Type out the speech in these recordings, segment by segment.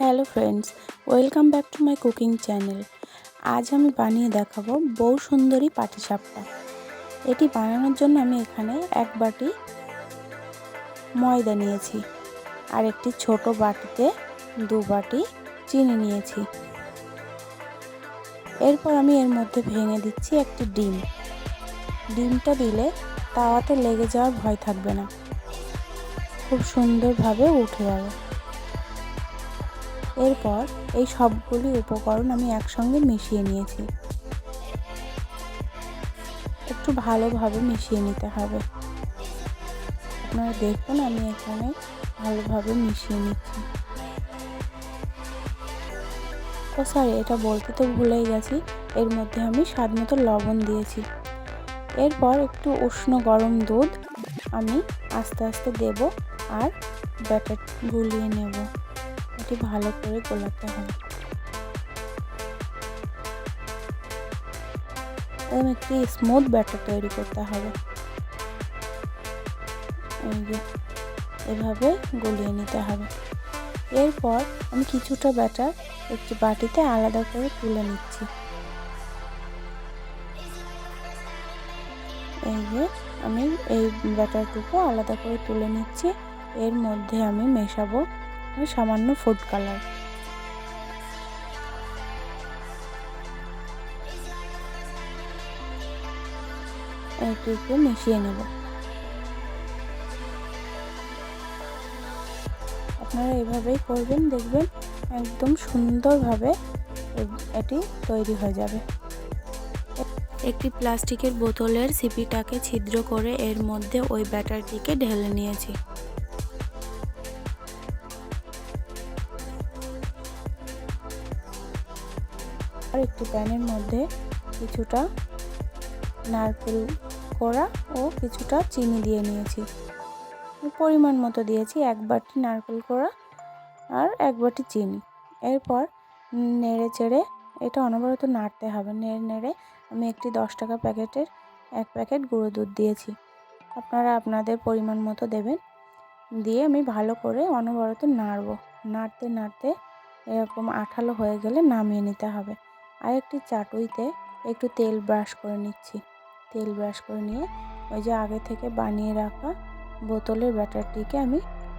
Hello friends, welcome back to my cooking channel. আজ আমি বানিয়ে দেখাবো বউ সুন্দরী পাটিসাপটা। এটি বানানোর জন্য আমি এখানে এক বাটি ময়দা নিয়েছি আর একটি ছোট বাটিতে দু বাটি চিনি নিয়েছি। এরপর আমি এর মধ্যে ভেঙে দিচ্ছি একটি ডিম। ডিমটা দিলে তাওয়াতে লেগে যাওয়ার ভয় থাকবে না। খুব সুন্দরভাবে উঠে যাবে। এরপর এই সবগুলি উপকরণ আমি একসঙ্গে মিশিয়ে নিয়েছি। একটু ভালোভাবে মিশিয়ে নিতে হবে। আপনারা দেখুন, আমি এখানে ভালোভাবে মিশিয়ে নিচ্ছি। ও সরি এটা বলতে তো ভুলেই গেছি। এর মধ্যে আমি স্বাদ মতো লবণ দিয়েছি। এরপর একটু উষ্ণ গরম দুধ আমি আস্তে আস্তে দেব আর ব্যাটার গুলিয়ে নেব। এটি ভালো করে গোলাতে হবে এবং একটি স্মুথ ব্যাটার তৈরি করতে হবে। এভাবে গলিয়ে নিতে হবে। এরপর আমি কিছুটা ব্যাটার একটি বাটিতে আলাদা করে তুলে নিচ্ছি। এই যে, আমি এই ব্যাটারটুকু আলাদা করে তুলে নিচ্ছি। এর মধ্যে আমি মেশাবো সামান্য ফুড কালার এইটুকু মিশিয়ে নেব। আপনারা এভাবেই করবেন, দেখবেন একদম সুন্দরভাবে এটি তৈরি হয়ে যাবে। একটি প্লাস্টিকের বোতলের সিপিটাকে ছিদ্র করে এর মধ্যে ওই ব্যাটারটিকে ঢেলে নিয়েছি। আর একটি প্যানের মধ্যে কিছুটা নারকেল কোড়া ও কিছুটা চিনি দিয়ে নিয়েছি। পরিমাণ মতো দিয়েছি এক বাটি নারকেল কোড়া আর এক বাটি চিনি। এরপর নেড়ে চেড়ে এটা অনবরত নাড়তে হবে। নেড়ে নেড়ে আমি একটি দশ টাকা প্যাকেটের এক প্যাকেট গুঁড়ো দুধ দিয়েছি। আপনারা আপনাদের পরিমাণ মতো দেবেন। দিয়ে আমি ভালো করে অনবরত নাড়ব। নাড়তে নাড়তে এরকম আঠালো হয়ে গেলে নামিয়ে নিতে হবে। আর একটি চাটুইতে একটু তেল ব্রাশ করে নিচ্ছি। তেল ব্রাশ করে নিয়ে ওই যে আগে থেকে বানিয়ে রাখা বোতলের ব্যাটারটিকে আমি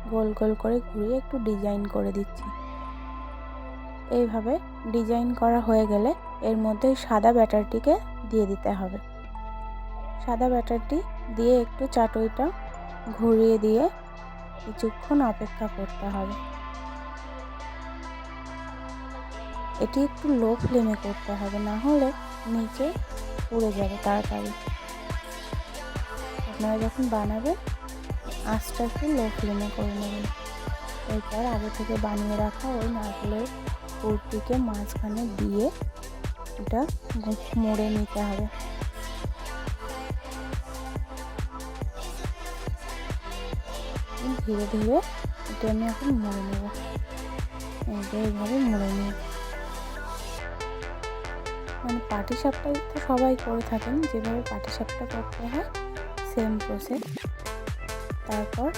গোল গোল করে ঘুরিয়ে একটু ডিজাইন করে দিচ্ছি। এইভাবে ডিজাইন করা হয়ে গেলে এর মধ্যে সাদা ব্যাটারটিকে দিয়ে দিতে হবে। সাদা ব্যাটারটি দিয়ে একটু চাটুইটা ঘুরিয়ে দিয়ে কিছুক্ষণ অপেক্ষা করতে হবে। এটি একটু লো ফ্লেমে করতে হবে, না হলে নিচে পুড়ে যাবে তাড়াতাড়ি। আপনারা যখন বানাবেন, আঁচটা একটু লো ফ্লেমে করে নেবেন। এরপর আগে থেকে বানিয়ে রাখা ওই নারকেলের পুরটিকে মাঝখানে দিয়ে এটা মুড়ে নিতে হবে। ধীরে ধীরে এটা আমি এখন মুড়ে নেব। এইভাবে মুড়ে নিই মানে পাটি সাপটাই তো সবাই করে থাকেন, যেভাবে পাটি সাপটা করতে হয় সেম প্রসেস তারপর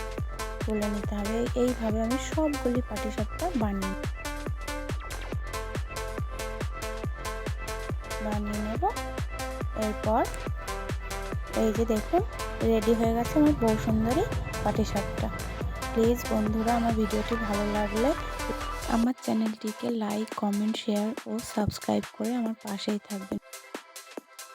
তুলে নিতে হবে। এইভাবে আমি সবগুলি পাটি সাপটা বানিয়ে বানিয়ে নেব। এরপর এই যে দেখুন রেডি হয়ে গেছে আমার বউ সুন্দরী পাটি সাপটা। প্লিজ বন্ধুরা, আমার ভিডিওটি ভালো লাগলে আমার চ্যানেলটিকে লাইক, কমেন্ট, শেয়ার ও সাবস্ক্রাইব করে আমার পাশেই থাকবেন।